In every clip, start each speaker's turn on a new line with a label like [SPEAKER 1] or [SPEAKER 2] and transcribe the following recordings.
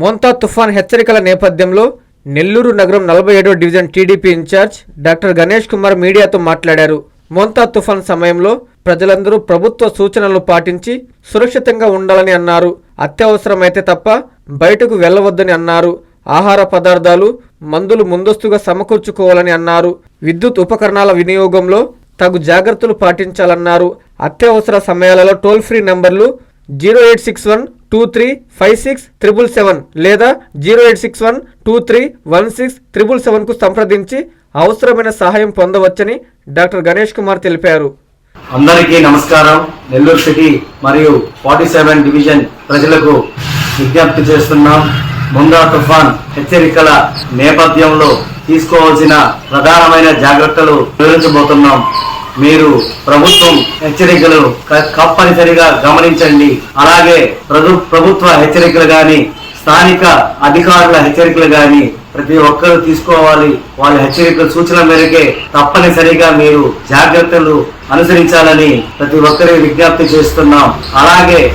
[SPEAKER 1] మోంతా తుఫాన్ హెచ్చరికల నేపథ్యంలో నెల్లూరు నగరం నలభై ఏడో division TDP in-charge doctor Ganesh Kumar మీడియాతో మాట్లాడారు. మోంతా తుఫాన్ సమయంలో ప్రజలందరూ ప్రభుత్వ సూచనలు పాటించి సురక్షితంగా ఉండాలని అన్నారు. అత్యవసరమైతే తప్ప బయటకు వెళ్ళవద్దని అన్నారు. ఆహార పదార్థాలు మందులు ముందస్తుగా సమకూర్చుకోవాలని అన్నారు. విద్యుత్ ఉపకరణాల వినియోగంలో తగు జాగ్రత్తలు పాటించాలన్నారు. అత్యవసర సమయాలలో టోల్ ఫ్రీ నంబర్లు zero eight six one two three five six triple seven లేదా zero eight six one two three one six triple సెవెన్కు సంప్రదించి అవసరమైన సహాయం పొందవచ్చని డాక్టర్ గణేష్ కుమార్ తెలిపారు.
[SPEAKER 2] అందరికీ నమస్కారం. నెల్లూరు సిటీ మరియు ఫార్టీ సెవెన్ డివిజన్ ప్రజలకు విజ్ఞప్తి చేస్తున్నాం. ముందా తుఫాన్ హెచ్చరికల నేపథ్యంలో తీసుకోవాల్సిన ప్రధానమైన జాగ్రత్తలు వివరించబోతున్నాం. మీరు ప్రభుత్వం హెచ్చరికలు తప్పనిసరిగా గమనించండి. అలాగే ప్రభు- ప్రభుత్వ హెచ్చరికలు గాని స్థానిక అధికారుల హెచ్చరికలు గాని ప్రతి ఒక్కరూ తీసుకోవాలి. వాళ్ళ హెచ్చరికల సూచన మేరకే తప్పనిసరిగా మీరు జాగ్రత్తలు అనుసరించాలని ప్రతి ఒక్కరి విజ్ఞప్తి చేస్తున్నాం. అలాగే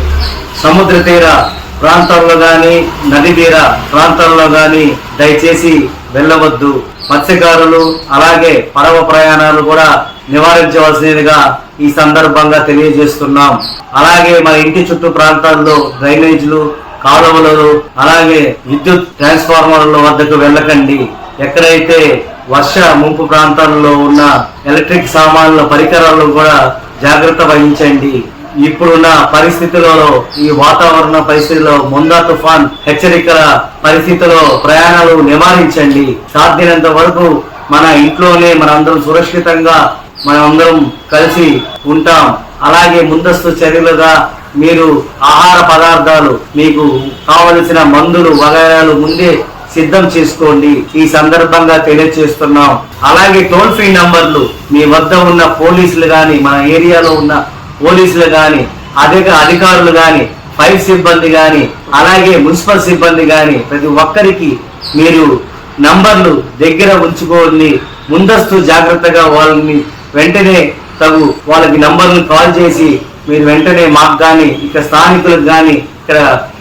[SPEAKER 2] సముద్ర తీర ప్రాంతాల్లో గాని నది తీర ప్రాంతాల్లో గాని దయచేసి వెళ్ళవద్దు. మత్స్యకారులు అలాగే పడవ ప్రయాణాలు కూడా నివారించవలసినదిగా ఈ సందర్భంగా తెలియజేస్తున్నాం. అలాగే మన ఇంటి చుట్టూ ప్రాంతాల్లో డ్రైనేజీలు కాలువలు అలాగే విద్యుత్ ట్రాన్స్ఫార్మర్ల వద్దకు వెళ్ళకండి. ఎక్కడైతే వర్ష ముంపు ప్రాంతాల్లో ఉన్న ఎలక్ట్రిక్ సామాన్ల పరికరాలు కూడా జాగ్రత్త వహించండి. ఇప్పుడున్న పరిస్థితులలో ఈ వాతావరణ పరిస్థితిలో ముందా తుఫాన్ హెచ్చరికల పరిస్థితిలో ప్రయాణాలు నివారించండి. సాధ్యమైనంత వరకు మన ఇంట్లోనే మనందరం సురక్షితంగా మనమందరం కలిసి ఉంటాం. అలాగే ముందస్తు చర్యలుగా మీరు ఆహార పదార్థాలు మీకు కావలసిన మందులు వగైరాలు ముందే సిద్ధం చేసుకోండి. ఈ సందర్భంగా తెలియజేస్తున్నాం. అలాగే టోల్ ఫ్రీ నంబర్లు మీ వద్ద ఉన్న పోలీసులు కానీ మన ఏరియాలో ఉన్న పోలీసులు కానీ అధిక అధికారులు కానీ ఫైర్ సిబ్బంది కానీ అలాగే మున్సిపల్ సిబ్బంది కానీ ప్రతి ఒక్కరికి మీరు నంబర్లు దగ్గర ఉంచుకోండి. ముందస్తు జాగ్రత్తగా వాళ్ళని వెంటనే తగు వాళ్ళకి నంబర్లు కాల్ చేసి మీరు వెంటనే మాకు కానీ ఇక్కడ స్థానికులకు కానీ ఇక్కడ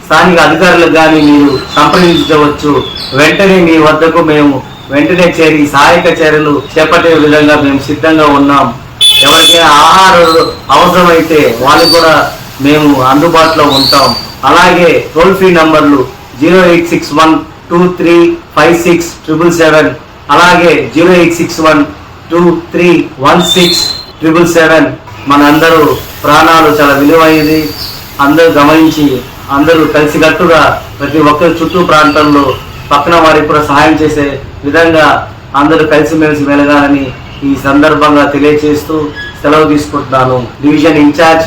[SPEAKER 2] స్థానిక అధికారులకు కానీ మీరు సంప్రదించవచ్చు. వెంటనే మీ వద్దకు మేము వెంటనే చేరి సహాయక చర్యలు చేపట్టే విధంగా మేము సిద్ధంగా ఉన్నాం. ఎవరికైనా ఆహారాలు అవసరమైతే వాళ్ళు కూడా మేము అందుబాటులో ఉంటాం. అలాగే టోల్ ఫ్రీ నంబర్లు zero eight six one two three five six triple seven. అలాగే zero eight six one two three one six triple seven. మనందరూ ప్రాణాలు చాలా విలువైనది అందరూ గమనించి అందరూ కలిసికట్టుగా ప్రతి ఒక్కరి చుట్టూ ప్రాంతంలో పక్కన వారికి కూడా సహాయం చేసే విధంగా అందరూ కలిసిమెలిసి మెలగాలని ఈ సందర్భంగా తెలియజేస్తూ సెలవు తీసుకుంటున్నాను. Division incharge